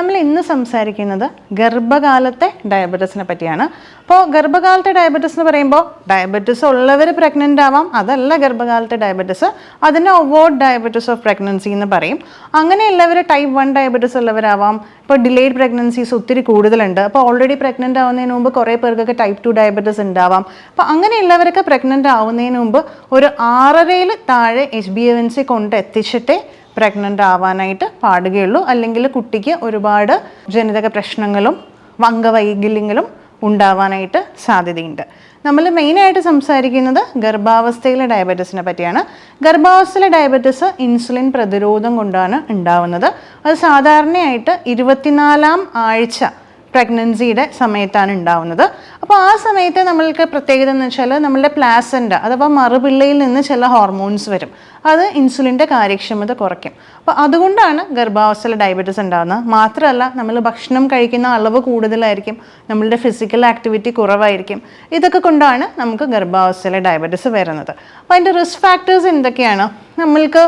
നമ്മൾ ഇന്ന് സംസാരിക്കുന്നത് ഗർഭകാലത്തെ ഡയബറ്റീസിനെ പറ്റിയാണ്. അപ്പോൾ ഗർഭകാലത്തെ ഡയബറ്റീസ് എന്ന് പറയുമ്പോൾ ഡയബറ്റീസ് ഉള്ളവർ പ്രഗ്നന്റ് ആവാം അതല്ല ഗർഭകാലത്തെ ഡയബറ്റീസ് അതിനെ ഒവേർഡ് ഡയബറ്റീസ് ഓഫ് പ്രഗ്നൻസി എന്ന് പറയും. അങ്ങനെയുള്ളവർ ടൈപ്പ് വൺ ഡയബറ്റീസ് ഉള്ളവരാവാം. ഇപ്പോൾ ഡിലേഡ് പ്രഗ്നൻസീസ് ഒത്തിരി കൂടുതലുണ്ട്. അപ്പോൾ ഓൾറെഡി പ്രഗ്നന്റ് ആവുന്നതിന് മുമ്പ് കുറേ പേർക്കൊക്കെ ടൈപ്പ് ടു ഡയബറ്റീസ് ഉണ്ടാവാം. അപ്പോൾ അങ്ങനെയുള്ളവരൊക്കെ പ്രഗ്നന്റ് ആവുന്നതിന് മുമ്പ് ഒരു ആറരയിൽ താഴെ എച്ച് ബി എൻ സി കൊണ്ട് എത്തിച്ചിട്ടേ പ്രഗ്നന്റ് ആവാനായിട്ട് പാടുകയുള്ളൂ. അല്ലെങ്കിൽ കുട്ടിക്ക് ഒരുപാട് ജനിതക പ്രശ്നങ്ങളും അംഗവൈകല്യങ്ങളും ഉണ്ടാവാനായിട്ട് സാധ്യതയുണ്ട്. നമ്മൾ മെയിനായിട്ട് സംസാരിക്കുന്നത് ഗർഭാവസ്ഥയിലെ ഡയബറ്റീസിനെ പറ്റിയാണ്. ഗർഭാവസ്ഥയിലെ ഡയബറ്റീസ് ഇൻസുലിൻ പ്രതിരോധം കൊണ്ടാണ് ഉണ്ടാവുന്നത്. അത് സാധാരണയായിട്ട് ഇരുപത്തിനാലാം ആഴ്ച പ്രഗ്നൻസിയുടെ സമയത്താണ് ഉണ്ടാവുന്നത്. അപ്പോൾ ആ സമയത്ത് നമ്മൾക്ക് പ്രത്യേകത എന്ന് വെച്ചാൽ നമ്മളുടെ പ്ലാസന്റ അഥവാ മറുപിള്ളയിൽ നിന്ന് ചില ഹോർമോൺസ് വരും. അത് ഇൻസുലിന്റെ കാര്യക്ഷമത കുറയ്ക്കും. അപ്പോൾ അതുകൊണ്ടാണ് ഗർഭാവസ്ഥയിൽ ഡയബറ്റീസ് ഉണ്ടാകുന്നത് മാത്രമല്ല നമ്മൾ ഭക്ഷണം കഴിക്കുന്ന അളവ് കൂടുതലായിരിക്കും നമ്മളുടെ ഫിസിക്കൽ ആക്ടിവിറ്റി കുറവായിരിക്കും. ഇതൊക്കെ കൊണ്ടാണ് നമുക്ക് ഗർഭാവസ്ഥയിലെ ഡയബറ്റീസ് വരുന്നത്. അപ്പോൾ അതിന്റെ റിസ്ക് ഫാക്ടേഴ്സ് എന്തൊക്കെയാണ്? നമ്മൾക്ക്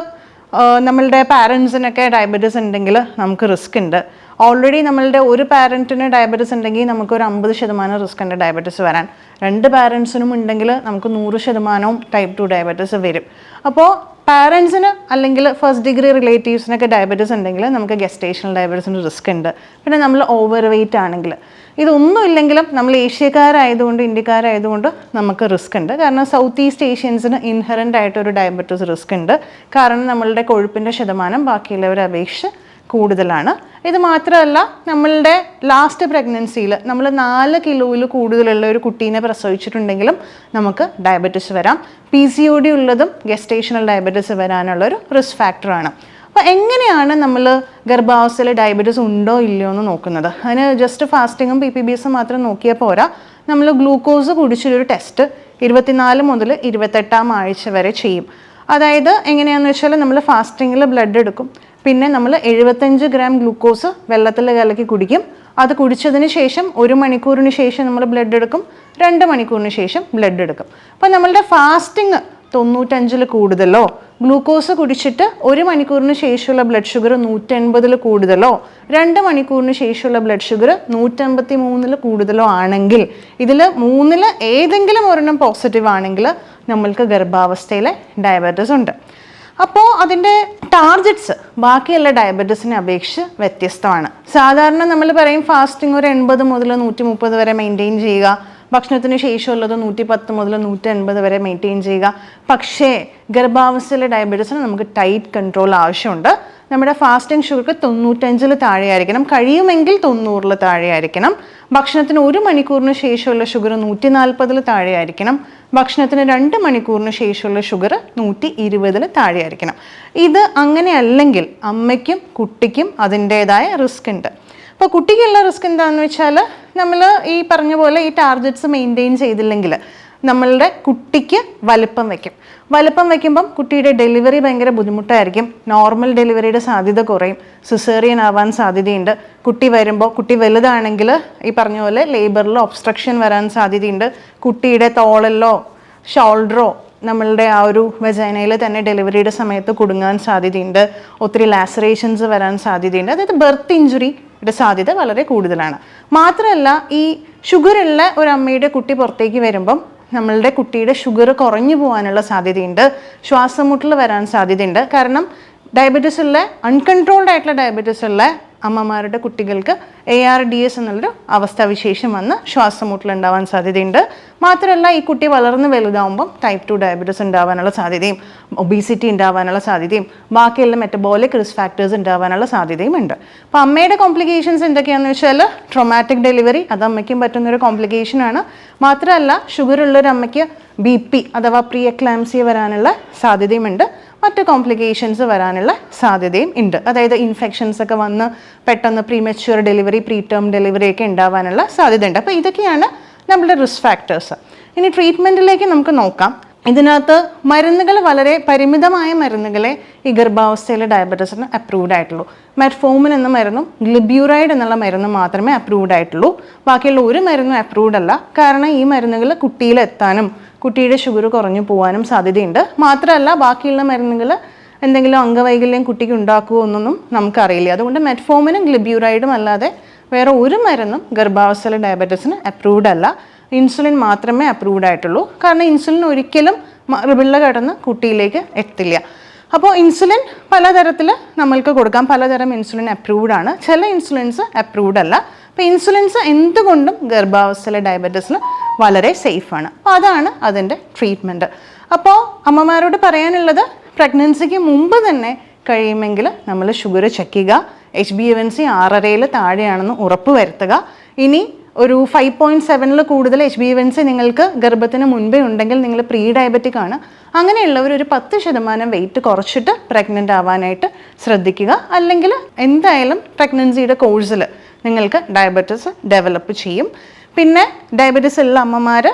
നമ്മളുടെ പാരൻസിനൊക്കെ ഡയബറ്റീസ് ഉണ്ടെങ്കിൽ നമുക്ക് റിസ്ക് ഉണ്ട്. ഓൾറെഡി നമ്മളുടെ ഒരു പാരന്റിന് ഡയബറ്റിസ് ഉണ്ടെങ്കിൽ നമുക്ക് ഒരു അമ്പത് ശതമാനം റിസ്ക് ഉണ്ട് ഡയബറ്റിസ് വരാൻ. രണ്ട് പാരൻസിനും ഉണ്ടെങ്കിൽ നമുക്ക് നൂറ് ശതമാനവും ടൈപ്പ് ടു ഡയബറ്റിസ് വരും. അപ്പോൾ പാരൻസിന് അല്ലെങ്കിൽ ഫസ്റ്റ് ഡിഗ്രി റിലേറ്റീവ്സിനൊക്കെ ഡയബറ്റിസ് ഉണ്ടെങ്കിൽ നമുക്ക് ഗസ്റ്റേഷണൽ ഡയബറ്റീസിന് റിസ്ക് ഉണ്ട്. പിന്നെ നമ്മൾ ഓവർ വെയിറ്റ് ആണെങ്കിൽ. ഇതൊന്നും ഇല്ലെങ്കിലും നമ്മൾ ഏഷ്യക്കാരായതുകൊണ്ട് ഇന്ത്യക്കാരായതുകൊണ്ട് നമുക്ക് റിസ്ക് ഉണ്ട്. കാരണം സൗത്ത് ഈസ്റ്റ് ഏഷ്യൻസിന് ഇൻഹറന്റ് ആയിട്ടൊരു ഡയബറ്റീസ് റിസ്ക് ഉണ്ട്. കാരണം നമ്മളുടെ കൊഴുപ്പിന്റെ ശതമാനം ബാക്കിയുള്ളവരെ അപേക്ഷിച്ച് കൂടുതലാണ്. ഇത് മാത്രമല്ല നമ്മളുടെ ലാസ്റ്റ് പ്രഗ്നൻസിയിൽ നമ്മൾ നാല് കിലോയിൽ കൂടുതലുള്ള ഒരു കുട്ടീനെ പ്രസവിച്ചിട്ടുണ്ടെങ്കിലും നമുക്ക് ഡയബറ്റിസ് വരാം. പി സി ഒ ഡി ഉള്ളതും ഗെസ്റ്റേഷണൽ ഡയബറ്റിസ് വരാനുള്ള ഒരു റിസ്ക് ഫാക്ടറാണ് അപ്പോൾ എങ്ങനെയാണ് നമ്മൾ ഗർഭാവസ്ഥയിൽ ഡയബറ്റീസ് ഉണ്ടോ ഇല്ലയോ എന്ന് നോക്കുന്നത്? അതിന് ജസ്റ്റ് ഫാസ്റ്റിങ്ങും പി പി ബി എസും മാത്രം നോക്കിയാൽ പോരാ. നമ്മൾ ഗ്ലൂക്കോസ് കുടിച്ചൊരു ടെസ്റ്റ് ഇരുപത്തിനാല് മുതൽ ഇരുപത്തെട്ടാം ആഴ്ച വരെ ചെയ്യും. അതായത് എങ്ങനെയാണെന്ന് വെച്ചാൽ നമ്മൾ ഫാസ്റ്റിങ്ങിൽ ബ്ലഡ് എടുക്കും. പിന്നെ നമ്മൾ എഴുപത്തഞ്ച് ഗ്രാം ഗ്ലൂക്കോസ് വെള്ളത്തിൽ കലക്കി കുടിക്കും. അത് കുടിച്ചതിന് ശേഷം ഒരു മണിക്കൂറിന് ശേഷം നമ്മൾ ബ്ലഡ് എടുക്കും. രണ്ട് മണിക്കൂറിന് ശേഷം ബ്ലഡ് എടുക്കും. അപ്പോൾ നമ്മളുടെ ഫാസ്റ്റിംഗ് തൊണ്ണൂറ്റഞ്ചിൽ കൂടുതലോ? ഗ്ലൂക്കോസ് കുടിച്ചിട്ട് ഒരു മണിക്കൂറിന് ശേഷമുള്ള ബ്ലഡ് ഷുഗർ നൂറ്റൻപതിൽ കൂടുതലോ? രണ്ട് മണിക്കൂറിന് ശേഷമുള്ള ബ്ലഡ് ഷുഗർ നൂറ്റമ്പത്തി മൂന്നിൽ കൂടുതലോ ആണെങ്കിൽ ഇതിൽ മൂന്നിൽ ഏതെങ്കിലും ഒരെണ്ണം പോസിറ്റീവ് ആണെങ്കിൽ നമ്മൾക്ക് ഗർഭാവസ്ഥയിലെ ഡയബറ്റീസ് ഉണ്ട്. അപ്പോൾ അതിന്റെ ടാർജറ്റ്സ് ബാക്കിയുള്ള ഡയബറ്റീസിനെ അപേക്ഷിച്ച് വ്യത്യസ്തമാണ്. സാധാരണ നമ്മൾ പറയും ഫാസ്റ്റിംഗ് ഒരു എൺപത് മുതൽ നൂറ്റി മുപ്പത് വരെ മെയിന്റെയിൻ ചെയ്യുക. ഭക്ഷണത്തിന് ശേഷമുള്ളത് നൂറ്റി പത്ത് മുതൽ നൂറ്റി അൻപത് വരെ മെയിന്റെയിൻ ചെയ്യുക. പക്ഷേ ഗർഭാവസ്ഥയിലെ ഡയബറ്റീസിന് നമുക്ക് ടൈറ്റ് കൺട്രോൾ ആവശ്യമുണ്ട്. നമ്മുടെ ഫാസ്റ്റിംഗ് ഷുഗർക്ക് തൊണ്ണൂറ്റഞ്ചിൽ താഴെയായിരിക്കണം. കഴിയുമെങ്കിൽ തൊണ്ണൂറിൽ താഴെയായിരിക്കണം. ഭക്ഷണത്തിന് ഒരു മണിക്കൂറിന് ശേഷമുള്ള ഷുഗർ നൂറ്റി നാൽപ്പതിൽ താഴെയായിരിക്കണം. ഭക്ഷണത്തിന് രണ്ട് മണിക്കൂറിന് ശേഷമുള്ള ഷുഗർ നൂറ്റി ഇരുപതിൽ താഴെയായിരിക്കണം. ഇത് അങ്ങനെയല്ലെങ്കിൽ അമ്മയ്ക്കും കുട്ടിക്കും അതിന്റേതായ റിസ്ക് ഉണ്ട്. അപ്പോൾ കുട്ടിക്കുള്ള റിസ്ക് എന്താണെന്ന് വെച്ചാൽ നമ്മൾ ഈ പറഞ്ഞ പോലെ ഈ ടാർഗറ്റ്സ് മെയിന്റെയിൻ ചെയ്തില്ലെങ്കിൽ നമ്മളുടെ കുട്ടിക്ക് വലുപ്പം വയ്ക്കും വലുപ്പം വയ്ക്കുമ്പം കുട്ടിയുടെ ഡെലിവറി ഭയങ്കര ബുദ്ധിമുട്ടായിരിക്കും. നോർമൽ ഡെലിവറിയുടെ സാധ്യത കുറയും. സിസേറിയൻ ആവാൻ സാധ്യതയുണ്ട്. കുട്ടി വരുമ്പോൾ കുട്ടി വലുതാണെങ്കിൽ ഈ പറഞ്ഞ പോലെ ലേബറിലോ ഒബ്സ്ട്രക്ഷൻ വരാൻ സാധ്യതയുണ്ട്. കുട്ടിയുടെ തോളല്ലോ ഷോൾഡറോ നമ്മളുടെ ആ ഒരു വെജൈനയിൽ തന്നെ ഡെലിവറിയുടെ സമയത്ത് കുടുങ്ങാൻ സാധ്യതയുണ്ട്. ഒത്തിരി ലാസറേഷൻസ് വരാൻ സാധ്യതയുണ്ട്. അതായത് ബർത്ത് ഇഞ്ചുറിയുടെ സാധ്യത വളരെ കൂടുതലാണ്. മാത്രമല്ല ഈ ഷുഗറുള്ള ഒരു അമ്മയുടെ കുട്ടി പുറത്തേക്ക് വരുമ്പം നമ്മളുടെ കുട്ടിയുടെ ഷുഗർ കുറഞ്ഞു പോകാനുള്ള സാധ്യതയുണ്ട്. ശ്വാസമുട്ടൽ വരാൻ സാധ്യതയുണ്ട്. കാരണം ഡയബറ്റീസ് ഉള്ള അൺകൺട്രോൾഡ് ആയിട്ടുള്ള ഡയബറ്റീസ് ഉള്ള അമ്മമാരുടെ കുട്ടികൾക്ക് എ ആർ ഡി എസ് എന്നുള്ളൊരു അവസ്ഥാവിശേഷം വന്ന് ശ്വാസമുട്ടൽ ഉണ്ടാവാൻ സാധ്യതയുണ്ട്. മാത്രമല്ല ഈ കുട്ടി വളർന്ന് വലുതാവുമ്പം ടൈപ്പ് ടു ഡയബറ്റീസ് ഉണ്ടാവാനുള്ള സാധ്യതയും ഒബീസിറ്റി ഉണ്ടാവാനുള്ള സാധ്യതയും ബാക്കിയുള്ള മെറ്റബോളിക് റിസ്ക് ഫാക്ടേഴ്സ് ഉണ്ടാവാനുള്ള സാധ്യതയും ഉണ്ട്. അപ്പോൾ അമ്മയുടെ കോംപ്ലിക്കേഷൻസ് എന്തൊക്കെയാണെന്ന് വെച്ചാൽ ട്രൊമാറ്റിക് ഡെലിവറി അത് അമ്മയ്ക്കും പറ്റുന്നൊരു കോംപ്ലിക്കേഷനാണ് മാത്രമല്ല ഷുഗർ ഉള്ളൊരു അമ്മയ്ക്ക് ബി പി അഥവാ പ്രീ എക്ലാംസിയ വരാനുള്ള സാധ്യതയുമുണ്ട്. മറ്റ് കോംപ്ലിക്കേഷൻസ് വരാനുള്ള സാധ്യതയും ഉണ്ട്. അതായത് ഇൻഫെക്ഷൻസ് ഒക്കെ വന്ന് പെട്ടെന്ന് premature delivery pre term delivery ഒക്കെ ഉണ്ടാവാനുള്ള സാധ്യതയുണ്ട്. അപ്പോൾ ഇതൊക്കെയാണ് നമ്മുടെ റിസ്ക് ഫാക്ടേഴ്സ് ഇനി ട്രീറ്റ്മെന്റിലേക്ക് നമുക്ക് നോക്കാം. ഇതിനകത്ത് മരുന്നുകൾ വളരെ പരിമിതമായ മരുന്നുകളെ ഈ ഗർഭാവസ്ഥയിലെ ഡയബറ്റീസിന് അപ്രൂവ്ഡ് ആയിട്ടുള്ളൂ. മെറ്റ്ഫോമിൻ എന്ന മരുന്നും ഗ്ലിബ്യൂറൈഡ് എന്നുള്ള മരുന്നും മാത്രമേ അപ്രൂവ്ഡ് ആയിട്ടുള്ളൂ. ബാക്കിയുള്ള ഒരു മരുന്നും അപ്രൂവ്ഡ് അല്ല. കാരണം ഈ മരുന്നുകൾ കുട്ടിയിലെത്താനും കുട്ടിയുടെ ഷുഗർ കുറഞ്ഞു പോകാനും സാധ്യതയുണ്ട്. മാത്രമല്ല ബാക്കിയുള്ള മരുന്നുകൾ എന്തെങ്കിലും അംഗവൈകല്യം കുട്ടിക്ക് ഉണ്ടാക്കുമോ എന്നൊന്നും നമുക്കറിയില്ല. അതുകൊണ്ട് മെറ്റ്ഫോമിനും ഗ്ലിബ്യൂറൈഡും അല്ലാതെ വേറെ ഒരു മരുന്നും ഗർഭാവസ്ഥയിലെ ഡയബറ്റീസിന് അപ്രൂവ്ഡ് അല്ല. ഇൻസുലിൻ മാത്രമേ അപ്രൂവ്ഡ് ആയിട്ടുള്ളൂ. കാരണം ഇൻസുലിൻ ഒരിക്കലും മറുപിള്ള കടന്ന് കുട്ടിയിലേക്ക് എത്തില്ല. അപ്പോൾ ഇൻസുലിൻ പലതരത്തിൽ നമ്മൾക്ക് കൊടുക്കാം. പലതരം ഇൻസുലിൻ അപ്രൂവ്ഡ് ആണ്. ചില ഇൻസുലിൻസ് അപ്രൂവ്ഡ് അല്ല. അപ്പോൾ ഇൻസുലിൻസ് എന്തുകൊണ്ടും ഗർഭാവസ്ഥയിലെ ഡയബറ്റീസിന് വളരെ സേഫാണ് അപ്പോൾ അതാണ് അതിന്റെ ട്രീറ്റ്മെന്റ് അപ്പോൾ അമ്മമാരോട് പറയാനുള്ളത് പ്രഗ്നൻസിക്ക് മുമ്പ് തന്നെ കഴിയുമെങ്കിൽ നമ്മൾ ഷുഗർ ചെക്ക് ചെയ്യുക എച്ച് ബി എൻ സി ആറരയിൽ താഴെയാണെന്ന് ഉറപ്പ് വരുത്തുക. ഇനി ഒരു ഫൈവ് പോയിന്റ് സെവനിൽ കൂടുതൽ എച്ച് ബി എൻ സി നിങ്ങൾക്ക് ഗർഭത്തിന് മുൻപേ ഉണ്ടെങ്കിൽ നിങ്ങൾ പ്രീ ഡയബറ്റിക് ആണ്. അങ്ങനെയുള്ളവർ ഒരു പത്ത് ശതമാനം വെയിറ്റ് കുറച്ചിട്ട് പ്രഗ്നന്റ് ആവാനായിട്ട് ശ്രദ്ധിക്കുക. അല്ലെങ്കിൽ എന്തായാലും പ്രഗ്നൻസിയുടെ കോഴ്സിൽ നിങ്ങൾക്ക് ഡയബറ്റിസ് ഡെവലപ്പ് ചെയ്യും. പിന്നെ ഡയബറ്റിസ് ഉള്ള അമ്മമാർ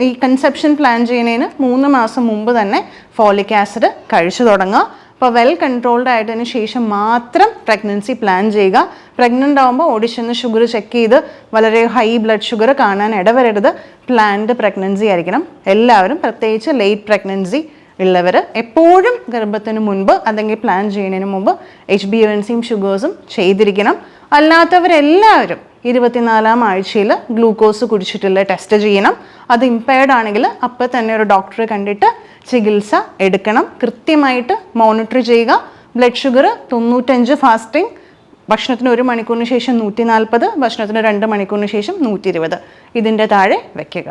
ഈ കൺസെപ്ഷൻ പ്ലാൻ ചെയ്യുന്നതിന് മൂന്ന് മാസം മുമ്പ് തന്നെ ഫോളിക് ആസിഡ് കഴിച്ചു തുടങ്ങുക. അപ്പോൾ വെൽ കൺട്രോൾഡ് ആയതിനു ശേഷം മാത്രം പ്രഗ്നൻസി പ്ലാൻ ചെയ്യുക. പ്രഗ്നന്റ് ആകുമ്പോൾ ഓഡിഷന് ഷുഗർ ചെക്ക് ചെയ്ത് വളരെ ഹൈ ബ്ലഡ് ഷുഗർ കാണാൻ ഇടവരരുത്. പ്ലാൻഡ് പ്രഗ്നൻസി ആയിരിക്കണം. എല്ലാവരും പ്രത്യേകിച്ച് ലേറ്റ് പ്രഗ്നൻസി ഉള്ളവർ എപ്പോഴും ഗർഭത്തിന് മുൻപ് അല്ലെങ്കിൽ പ്ലാൻ ചെയ്യുന്നതിന് മുമ്പ് എച്ച് ബി എൻ സിയും ഷുഗേഴ്സും ചെയ്തിരിക്കണം. അല്ലാത്തവരെല്ലാവരും ഇരുപത്തിനാലാം ആഴ്ചയിൽ ഗ്ലൂക്കോസ് കുടിച്ചിട്ടുള്ള ടെസ്റ്റ് ചെയ്യണം. അത് ഇമ്പയർഡ് ആണെങ്കിൽ അപ്പോൾ തന്നെ ഒരു ഡോക്ടറെ കണ്ടിട്ട് ചികിത്സ എടുക്കണം. കൃത്യമായിട്ട് മോണിറ്റർ ചെയ്യുക. ബ്ലഡ് ഷുഗർ തൊണ്ണൂറ്റഞ്ച് ഫാസ്റ്റിംഗ് ഭക്ഷണത്തിന് ഒരു മണിക്കൂറിന് ശേഷം നൂറ്റി നാൽപ്പത് ഭക്ഷണത്തിന് രണ്ട് മണിക്കൂറിന് ശേഷം നൂറ്റി ഇരുപത് ഇതിന്റെ താഴെ വയ്ക്കുക